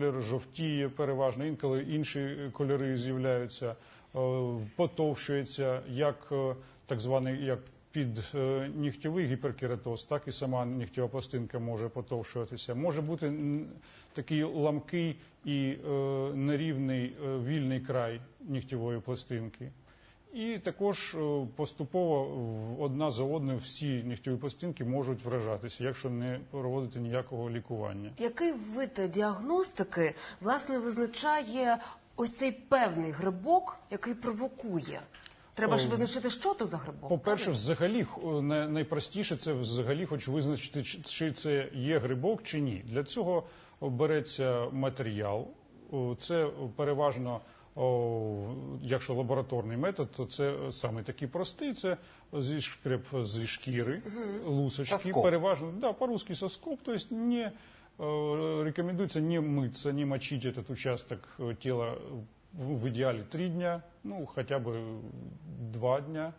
колір жовтіє переважно, інколи інші кольори з'являються, е, потовщується як е, так званий як під е, нігтєвий гіперкератоз, так і сама нігтєва пластинка може потовщуватися. Може бути такий ламкий і нерівний вільний край нігтєвої пластинки. І також е, поступово одна за одною всі нігтєві пластинки можуть вражатися, якщо не проводити ніякого лікування. Який вид діагностики власне визначає ось цей певний грибок, який провокує? Треба ж визначити, що то за грибок. По-перше, взагалі х- найпростіше це взагалі хоч визначити, чи- це є грибок чи ні. Для цього береться матеріал. Це переважно, якщо лабораторний метод, то це саме такий простий. Це зішкреп зі шкіри, лусочки. Соскоб. Переважно, да, по-русски соскоб, то есть не э, рекомендуется не мыться, не мочить этот участок э, тела в, в идеале три дня, ну хотя бы два дня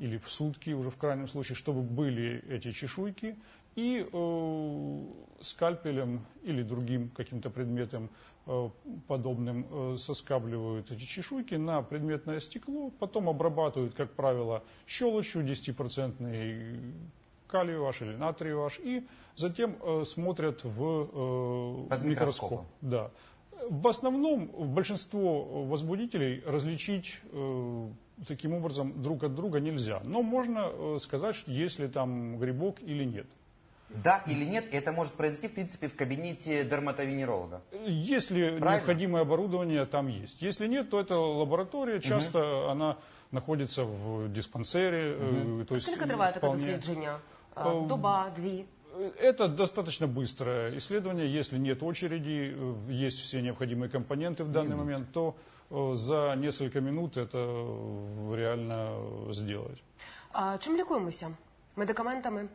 или в сутки уже в крайнем случае, чтобы были эти чешуйки и э, скальпелем или другим каким-то предметом э, подобным э, соскабливают эти чешуйки на предметное стекло, потом обрабатывают, как правило, щелочью 10% калий ваш или натрий ваш, и затем э, смотрят в э, Под микроскопом. Да. В основном большинство возбудителей различить э, таким образом друг от друга нельзя. Но можно э, сказать, что если там грибок или нет Да или нет, это может произойти, в принципе, в кабинете дерматовенеролога. Если необходимое оборудование там есть. Если нет, то это лаборатория. Часто она находится в диспансере. э, то есть Скільки триває таке вполне- дослідження? Е, Ем, Доба, дві. Это достаточно быстрое исследование. Если нет очереди, э, есть все необходимые компоненты в данный момент, то э, за несколько минут это э, реально э, сделать. А чим лікуємося? Медикаментами?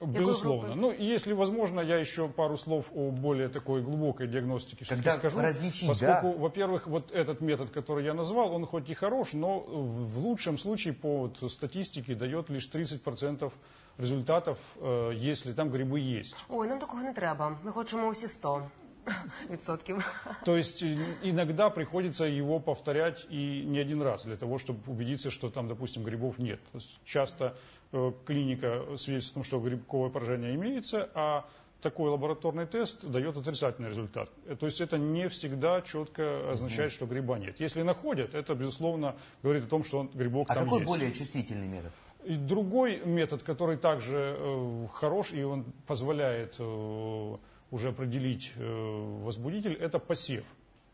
Безусловно. Ну, если возможно, я еще пару слов о более такой глубокой диагностике все-таки Когда скажу. различить, поскольку, да. во-первых, вот этот метод, который я назвал, он хоть и хорош, но в в лучшем случае по вот статистике дает лишь 30% результатов, э, если там грибы есть. Ой, нам такого не треба. Ми хочемо усі 100 відсотків. То есть э, иногда приходится его повторять и не один раз для того, чтобы убедиться, что там, допустим, грибов нет. То есть часто э, клиника свидетельствует о том, что грибковое поражение имеется, а такой лабораторный тест дает отрицательный результат. Э, То есть это не всегда четко означает, что гриба нет. Если находят, это, безусловно, говорит о том, что он, грибок А там какой есть. более чувствительный метод? И другой метод, который также э, хорош и он позволяет э, уже определить э, возбудитель, это посев.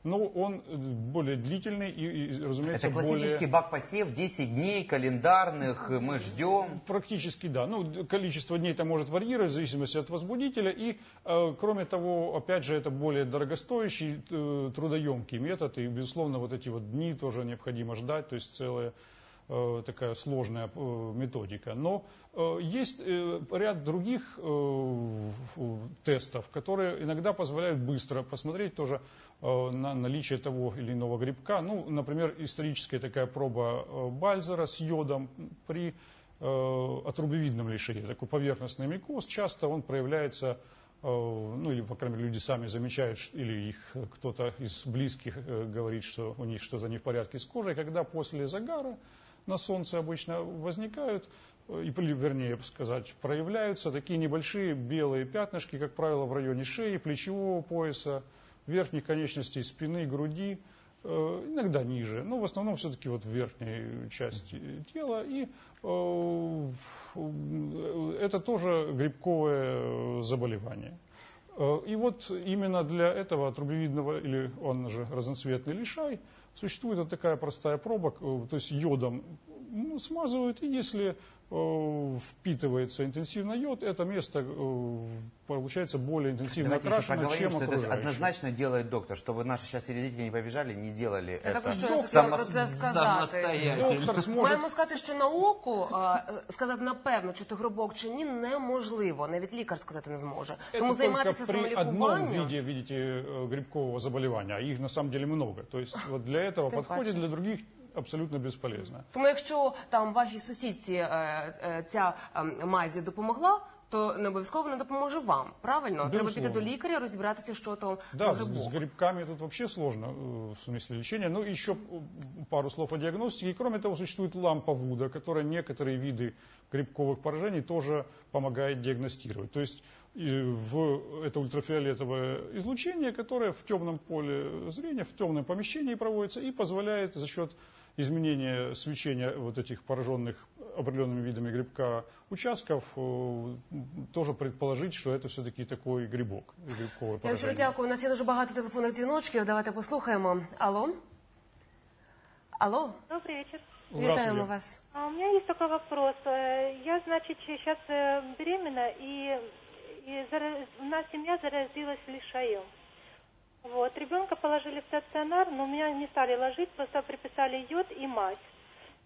Но он э, более длительный и, и, разумеется, Это классический более... бак-посев, 10 дней календарных, э, мы ждем. Практически да. Ну, количество дней это может варьировать в зависимости от возбудителя. И, э, кроме того, опять же, это более дорогостоящий, э, трудоемкий метод. И, безусловно, вот эти вот дни тоже необходимо ждать. То есть целая э, такая сложная э, методика. Но э, есть э, ряд других э, тестов, которые иногда позволяют быстро посмотреть тоже э, на наличие того или иного грибка. Ну, например, историческая такая проба э, Бальзера с йодом при э, отрубевидном лишае, такой поверхностный микоз, часто он проявляется, э, ну или, по крайней мере, люди сами замечают, или их э, кто-то из близких э, говорит, что у них что-то не в порядке с кожей, когда после загара на солнце обычно возникают, э, и, вернее сказать, проявляются такие небольшие белые пятнышки, как правило, в районе шеи, плечевого пояса, верхних конечностей спины, груди, э, иногда ниже, но в основном все-таки вот в верхней части тела. И э, это тоже грибковое заболевание. И вот именно для этого отрубевидного, или он же разноцветный лишай, существует вот такая простая проба, э, то есть йодом ну, смазывают, и если э, впитывается интенсивно йод, это место э, получается более интенсивно Давайте еще окрашено, проговорим, чем что это окружающее. однозначно делает доктор, чтобы наши сейчас телезрители не побежали, не делали Я это. також що я хотіла Само- про це сказати. самостоятельно. Доктор сможет Маємо сказати, що на око а, е, сказати напевно, чи то грибок чи ні, неможливо. Навіть лікар сказати не зможе. Это Тому займатися только при одном самолікуванням. виде, видите, э, грибкового заболевания, а их на самом деле много. То есть вот для этого Тем подходит, паче. для других абсолютно бесполезно. Тому якщо там вашій сусідці е, е, ця е, мазі допомогла, то не обов'язково вона допоможе вам. Правильно? Треба Безусловно. піти до лікаря, розібратися, що то Да, за с, грибок. с грибками тут вообще сложно э, в смысле лечения. Ну, еще э, пару слов о диагностике. И, кроме того, существует лампа Вуда, которая некоторые виды грибковых поражений тоже помогает диагностировать. То есть и в, это ультрафиолетовое излучение, которое в темном поле зрения, в темном помещении проводится и позволяет за счет изменения свечения вот этих пораженных определенными видами грибка участков э, тоже предположить, что это все-таки такой грибок, грибковое Я вам щиро поражение. дякую. У нас є дуже багато телефонних дзвіночків. Давайте послухаємо. Алло? Алло? Добрый вечер. Вітаємо Здравствуйте. вас. А У меня есть такой вопрос. Э, Я, значит, сейчас беременна, и, и зара- у нас семья заразилась лишаем. Вот. Ребенка положили в стационар, но меня не стали ложить, просто приписали йод и мазь.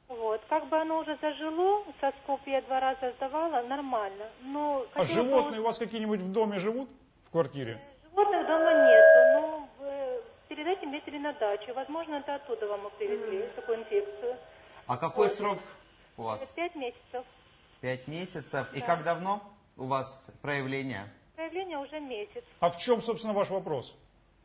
Вот. Как бы оно уже зажило, соскоб я два раза сдавала, нормально. Но А хотела бы животные у вас какие-нибудь в доме живут? В квартире? Животных дома нету, но э, перед этим ездили на дачу. Возможно, это оттуда вам и привезли такую инфекцию. А какой срок у вас? Пять месяцев. Пять месяцев. И как давно у вас проявление? Проявление уже месяц. А в чем, собственно, ваш вопрос?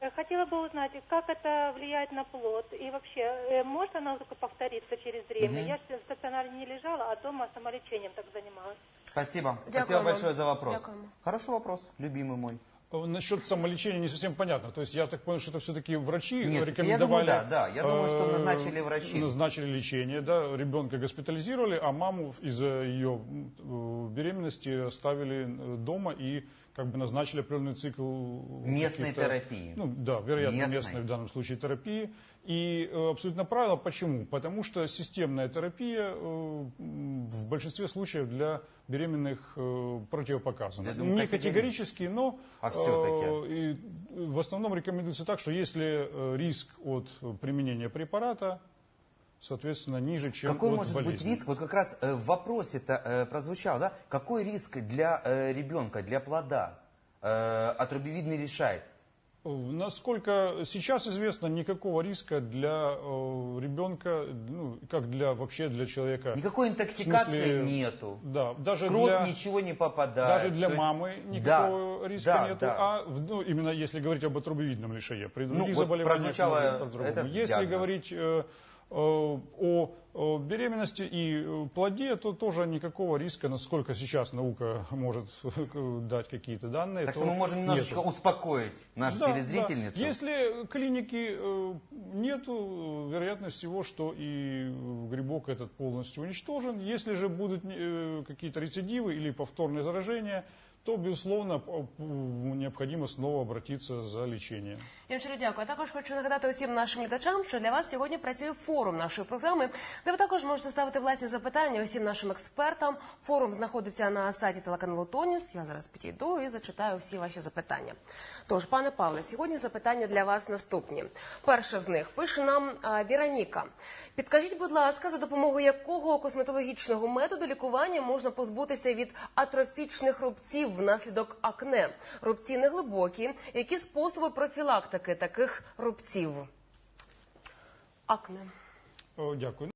Э, Хотела бы узнать, как это влияет на плод и вообще, э, может оно только повториться через время? Я же в стационаре не лежала, а дома самолечением так занималась. Спасибо. Дякую Спасибо вам. большое за вопрос. Дякуємо. Хороший вопрос, любимый мой. Э, Насчет самолечения не совсем понятно. То есть я так понял, что это все-таки врачи Нет, я рекомендовали... думаю, да, да. Я думаю, что назначили врачи. Назначили лечение, да. Ребенка госпитализировали, а маму из-за ее беременности оставили дома и как бы назначили определенный цикл... Местной терапии. Ну да, вероятно, Местной. местной в данном случае терапии. И э, абсолютно правильно. Почему? Потому что системная терапия э, в большинстве случаев для беременных э, противопоказана. Думаю, Не категорически, но А э, и в основном рекомендуется так, что если риск от применения препарата, соответственно, ниже, чем Какой от может болезни. быть риск? Вот как раз э, в вопросе-то э, прозвучало, да? Какой риск для э, ребенка, для плода от рубевидный лишай? Насколько сейчас известно, никакого риска для э, ребенка, ну, как для вообще для человека. Никакой интоксикации В смысле, нету. Да, даже В кровь для, ничего не попадает. даже для То есть- мамы Да, никакого риска да, нету. да. А ну, именно если говорить об отрубевидном лишае, при других вот заболеваниях прозвучало этот Если диагноз. говорить э, о, о беременности и э, плоде, то тоже никакого риска, насколько сейчас наука может дать какие-то данные. Так то что мы можем немножечко нету. успокоить нашу Да, телезрительницу. да. Если клиники э, нету, вероятность всего, что и э, грибок этот полностью уничтожен. Если же будут э, какие-то рецидивы или повторные заражения, то, безусловно, необходимо снова обратиться за лечением. Я вам дякую. Також хочу нагадати усім нашим глядачам, що для вас сьогодні працює форум нашої програми, де ви також можете ставити власні запитання усім нашим експертам. Форум знаходиться на сайті телеканалу Тоніс. Я зараз підійду і зачитаю всі ваші запитання. Тож, пане Павле, сьогодні запитання для вас наступні. Перше з них пише нам Віроніка. Підкажіть, будь ласка, за допомогою якого косметологічного методу лікування можна позбутися від атрофічних рубців внаслідок акне? Рубці неглибокі. Які способи профілактики таких рубців? Акне. О, Дякую.